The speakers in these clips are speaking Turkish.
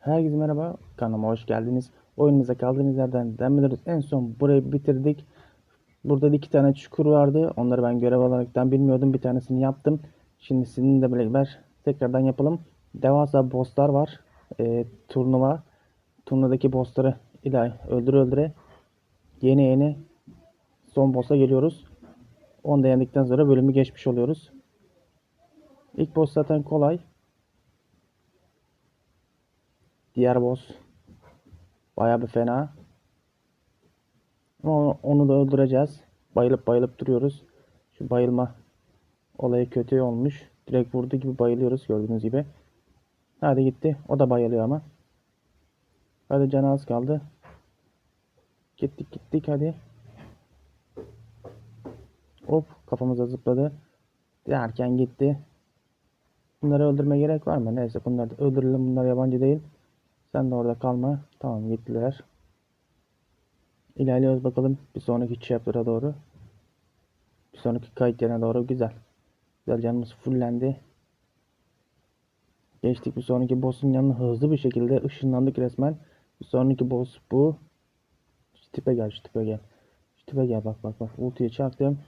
Herkese merhaba, kanalıma hoş geldiniz. Oyunumuza kaldığımız yerden devam. En son burayı bitirdik. Burada da iki tane çukur vardı. Onları ben görev olaraktan bilmiyordum. Bir tanesini yaptım. Şimdi sizinle beraber tekrardan yapalım. Devasa bosslar var. Ee, turnuva. Turnuvadaki bossları ilahi öldüre öldüre yeni yeni son boss'a geliyoruz. Onu da yendikten sonra bölümü geçmiş oluyoruz. İlk boss zaten kolay. Diğer boss baya bir fena. Ama onu da öldüreceğiz. Bayılıp bayılıp duruyoruz. Şu bayılma olayı kötü olmuş. Direkt vurdu gibi bayılıyoruz gördüğünüz gibi. Hadi gitti. O da bayılıyor ama. Hadi canı az kaldı. Gittik gittik hadi. Hop kafamıza zıpladı. Derken gitti. Bunları öldürme gerek var mı? Neyse bunları da öldürelim. Bunlar yabancı değil. Sen de orada kalma. Tamam gittiler. İlerliyoruz bakalım bir sonraki chapter'a doğru. Bir sonraki kayıt yerine doğru güzel. Güzel canımız fullendi. Geçtik bir sonraki boss'un yanına hızlı bir şekilde ışınlandık resmen. Bir sonraki boss bu. Şu tipe gel şu tipe gel. Şu tipe gel bak bak bak. Ultiyi çaktım.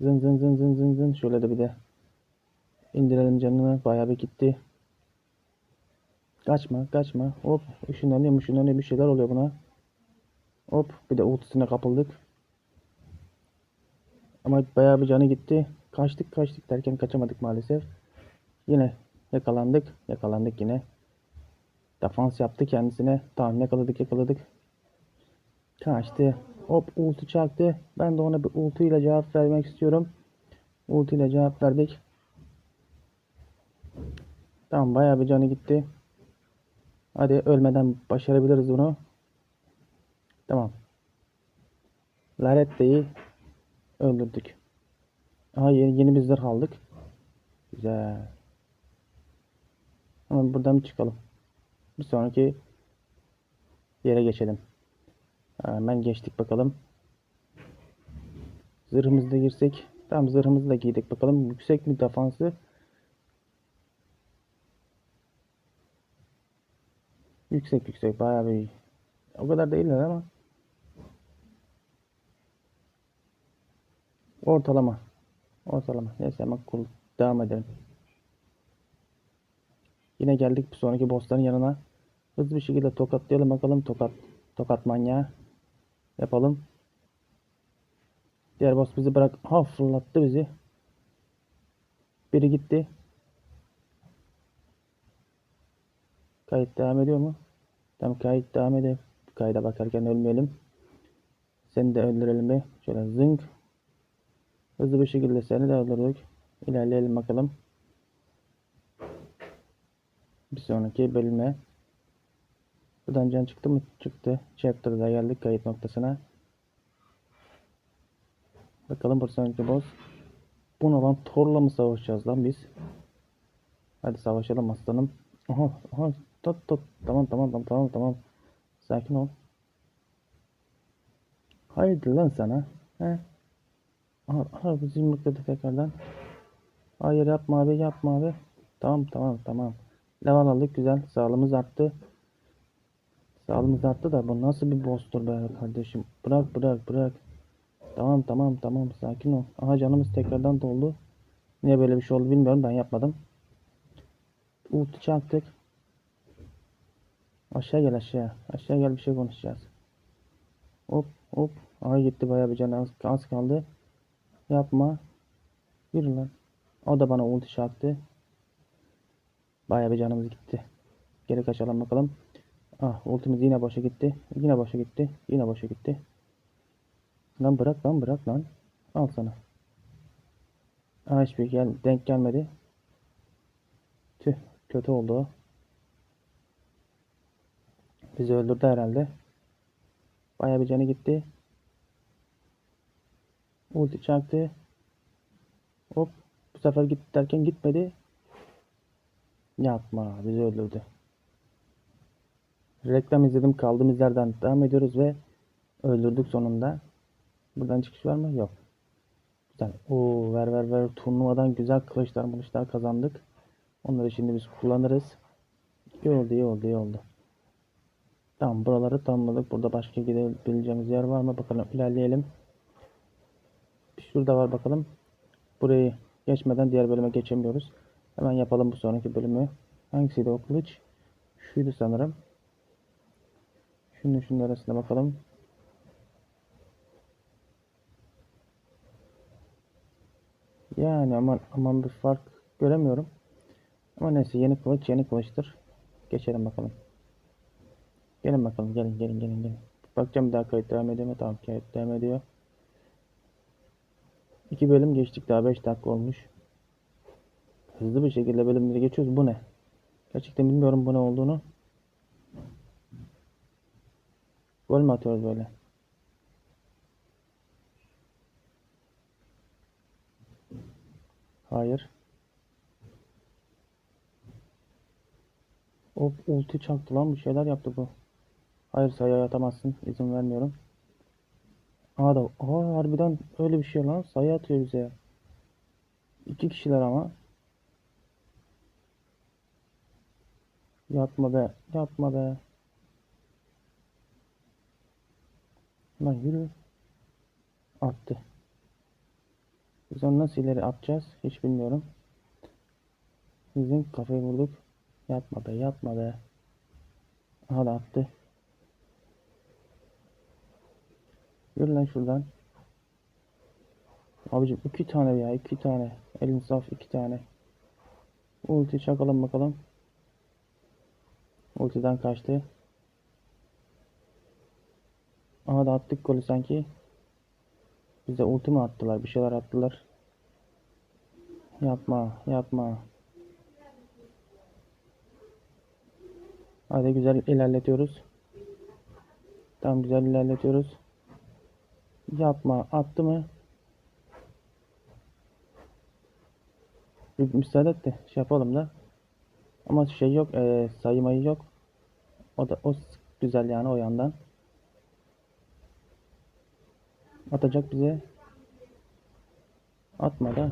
Zın zın zın zın zın zın. Şöyle de bir de indirelim canını. Bayağı bir gitti. Kaçma kaçma. Hop ışınlanıyor ışınlanıyor bir şeyler oluyor buna. Hop bir de ultisine kapıldık. Ama bayağı bir canı gitti. Kaçtık kaçtık derken kaçamadık maalesef. Yine yakalandık. Yakalandık yine. Defans yaptı kendisine. Tamam yakaladık yakaladık. Kaçtı. Hop ulti çaktı. Ben de ona bir ulti ile cevap vermek istiyorum. Ulti ile cevap verdik. Tamam bayağı bir canı gitti. Hadi ölmeden başarabiliriz bunu. Tamam. Larette'yi öldürdük. Aha yeni, yeni bir zırh aldık. Güzel. Hemen buradan çıkalım. Bir sonraki yere geçelim. Hemen geçtik bakalım. Zırhımızı da girsek. Tamam zırhımızı da giydik bakalım. Yüksek mi defansı? Yüksek yüksek bayağı bir o kadar değiller ama. Ortalama. Ortalama. Neyse hemen kul devam edelim. Yine geldik bir sonraki bossların yanına. Hızlı bir şekilde tokatlayalım bakalım. Tokat tokat manyağı. Yapalım. Diğer boss bizi bırak ha fırlattı bizi. Biri gitti Kayıt devam ediyor mu? Tamam kayıt devam ediyor. Kayda bakarken ölmeyelim. Seni de öldürelim bir. Şöyle zınk. Hızlı bir şekilde seni de öldürdük. İlerleyelim bakalım. Bir sonraki bölüme. Buradan can çıktı mı? Çıktı. Chapter'da geldik kayıt noktasına. Bakalım bu sonraki boss. Buna lan Thor'la mı savaşacağız lan biz? Hadi savaşalım aslanım. Aha, aha, tut tut. Tamam tamam tamam tamam tamam. Sakin ol. Haydi lan sana. He? Aha, aha bizi yumrukladı tekrardan. Hayır yapma abi yapma abi. Tamam tamam tamam. Level aldık güzel. Sağlığımız arttı. Sağlığımız arttı da bu nasıl bir boss'tur be kardeşim. Bırak bırak bırak. Tamam tamam tamam sakin ol. Aha canımız tekrardan doldu. Niye böyle bir şey oldu bilmiyorum ben yapmadım. Ulti çaktık. Aşağı gel aşağı. Aşağı gel bir şey konuşacağız. Hop hop. Aha gitti bayağı bir can az, az kaldı. Yapma. Yürü lan. O da bana ulti çaktı. Bayağı bir canımız gitti. Geri kaçalım bakalım. Ah ultimiz yine boşa gitti. Yine boşa gitti. Yine boşa gitti. Lan bırak lan bırak lan. Al sana. Ah hiçbir gel denk gelmedi. Tüh kötü oldu o. Bizi öldürdü herhalde. Bayağı bir canı gitti. Ulti çaktı. Hop. Bu sefer git derken gitmedi. Yapma. Bizi öldürdü. Reklam izledim. Kaldığımız yerden devam ediyoruz ve öldürdük sonunda. Buradan çıkış var mı? Yok. Güzel. Oo, ver ver ver. Turnuvadan güzel kılıçlar kılıçlar kazandık. Onları şimdi biz kullanırız. İyi oldu iyi oldu iyi oldu. Tamam buraları tamamladık. Burada başka gidebileceğimiz yer var mı? Bakalım ilerleyelim. Şurada var bakalım. Burayı geçmeden diğer bölüme geçemiyoruz. Hemen yapalım bu sonraki bölümü. Hangisiydi o kılıç? Şuydu sanırım. Şunun şunun arasına bakalım. Yani aman aman bir fark göremiyorum. Ama neyse yeni kılıç yeni kılıçtır. Geçelim bakalım. Gelin bakalım gelin gelin gelin gelin. Bakacağım bir daha kayıt devam ediyor mu? Tamam kayıt devam ediyor. İki bölüm geçtik daha 5 dakika olmuş. Hızlı bir şekilde bölümleri geçiyoruz. Bu ne? Gerçekten bilmiyorum bu ne olduğunu. Gol mü atıyoruz böyle? Hayır. O ulti çaktı lan bir şeyler yaptı bu. Hayır sayı atamazsın. İzin vermiyorum. Aa da aa, harbiden öyle bir şey lan. Sayı atıyor bize. İki kişiler ama. Yapma be. Yapma be. Lan yürü. Attı. Biz onu nasıl ileri atacağız? Hiç bilmiyorum. Bizim kafayı vurduk. Yapma be, yapma be. Aha da attı. Yürü lan şuradan. Abicim iki tane ya, iki tane. Elin saf iki tane. Ulti çakalım bakalım. Ultiden kaçtı. Aha da attık golü sanki. Bize ulti mi attılar? Bir şeyler attılar. Yapma, yapma. Hadi güzel ilerletiyoruz. Tam güzel ilerletiyoruz. Yapma. Attı mı? Bir müsaade et de şey yapalım da. Ama şey yok. E, saymayı yok. O da o güzel yani o yandan. Atacak bize. Atma da.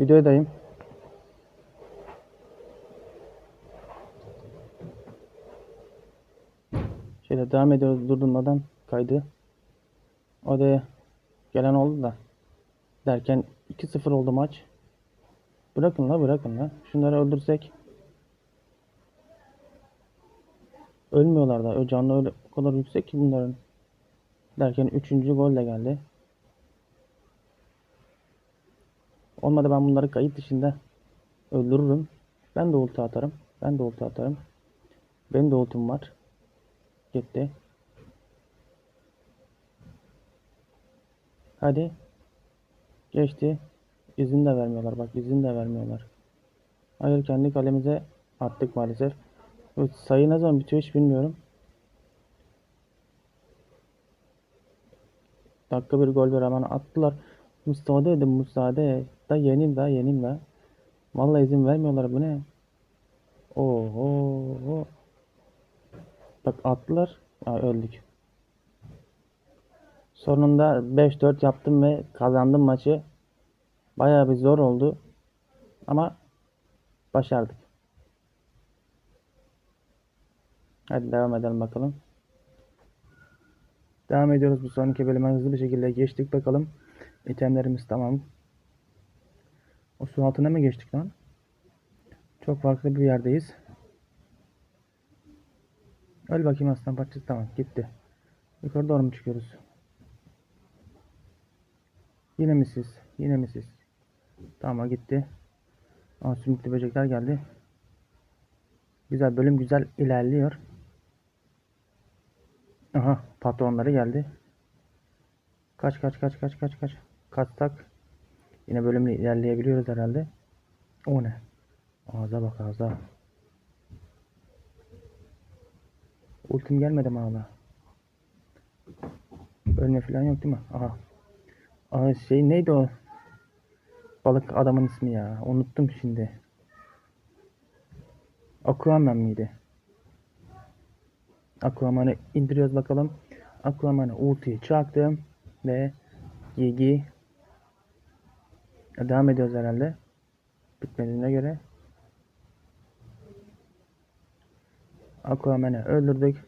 Videodayım. Şöyle devam ediyoruz durdurmadan kaydı. Odaya gelen oldu da. Derken 2-0 oldu maç. Bırakın la bırakın la. Şunları öldürsek. Ölmüyorlar da. O canlı öyle o kadar yüksek ki bunların. Derken 3. gol de geldi. Olmadı ben bunları kayıt dışında öldürürüm. Ben de ulti atarım. Ben de ulti atarım. Benim de ultim var. Gitti. Hadi. Geçti. İzin de vermiyorlar. Bak izin de vermiyorlar. Hayır kendi kalemize attık maalesef. Evet, sayı ne zaman bitiyor hiç bilmiyorum. Dakika bir gol ver hemen attılar. Müsaade edin müsaade. Da yeneyim da yeneyim da. Vallahi izin vermiyorlar bu ne? Oho. Bak attılar. Ya öldük. Sonunda 5-4 yaptım ve kazandım maçı. Bayağı bir zor oldu. Ama başardık. Hadi devam edelim bakalım. Devam ediyoruz bu sonraki bölüme hızlı bir şekilde geçtik bakalım. İtemlerimiz tamam. O su altına mı geçtik lan? Çok farklı bir yerdeyiz. Öl bakayım aslan parçası tamam gitti. Yukarı doğru mu çıkıyoruz? Yine mi siz? Yine mi siz? Tamam gitti. Aa sümüklü böcekler geldi. Güzel bölüm güzel ilerliyor. Aha patronları geldi. Kaç kaç kaç kaç kaç kaç. Kaçsak yine bölümle ilerleyebiliyoruz herhalde. O ne? Ağza bak ağza. Ultim gelmedi mi hala? Ölme falan yok değil mi? Aha. Aa şey neydi o? Balık adamın ismi ya. Unuttum şimdi. Aquaman miydi? Aquaman'ı indiriyoruz bakalım. Aquaman'ı ultiyi çaktım. Ve Gigi devam ediyoruz herhalde. Bitmediğine göre. Aquaman'ı öldürdük.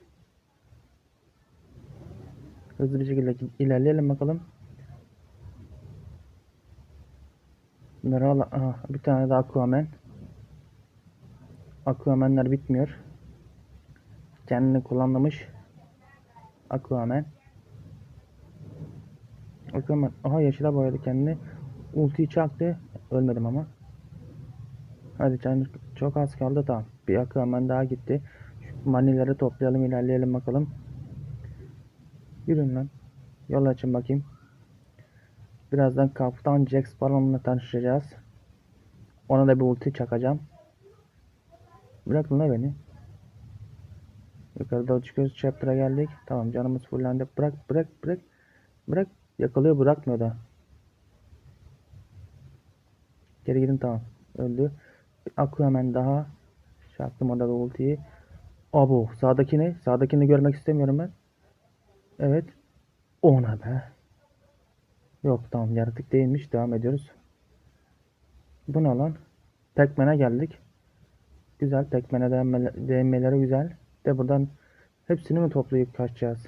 Hızlı bir şekilde ilerleyelim bakalım. Bunları al. Bir tane de Aquaman. Aquaman'lar bitmiyor. Kendini kullanmış. Aquaman. Aquaman. Aha yeşile boyadı kendini. Ultiyi çaktı. Ölmedim ama. Hadi canım çok az kaldı tamam. Bir Aquaman daha gitti. Şu manileri toplayalım ilerleyelim bakalım. Yürüyün lan. Yol açın bakayım. Birazdan Kaptan Jack Sparrow'la tanışacağız. Ona da bir ulti çakacağım. Bırakın la beni. Yukarıda göz chapter'a geldik. Tamam canımız fullendi. Bırak bırak bırak. Bırak. Yakalıyor bırakmıyor da. Geri gidin tamam. Öldü. Bir Aquaman daha. Çaktım orada da ultiyi. Abo sağdaki ne? Sağdakini görmek istemiyorum ben. Evet. Ona be. Yok tamam yaratık değilmiş. Devam ediyoruz. Bu ne lan? Pac-Man'e geldik. Güzel. Değinmele- değinmeleri güzel. De buradan hepsini mi toplayıp kaçacağız?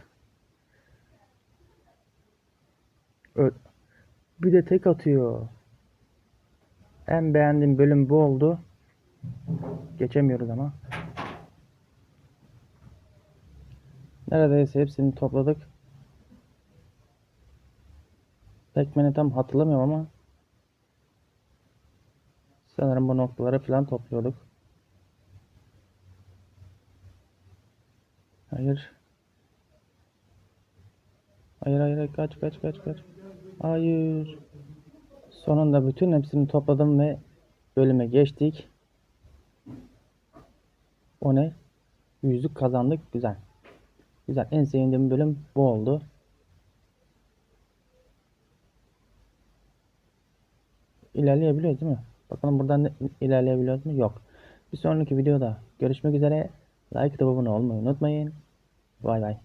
Ö- Bir de tek atıyor. En beğendiğim bölüm bu oldu. Geçemiyoruz ama. Neredeyse hepsini topladık. Pac-Man'i tam hatırlamıyorum ama sanırım bu noktaları falan topluyorduk. Hayır. Hayır hayır kaç kaç kaç kaç. Hayır. Sonunda bütün hepsini topladım ve bölüme geçtik. O ne? Yüzük kazandık. Güzel. Güzel. En sevdiğim bölüm bu oldu. İlerleyebiliyoruz değil mi? Bakalım buradan da ilerleyebiliyoruz mu? Yok. Bir sonraki videoda görüşmek üzere. Like ve abone olmayı unutmayın. Bay bay.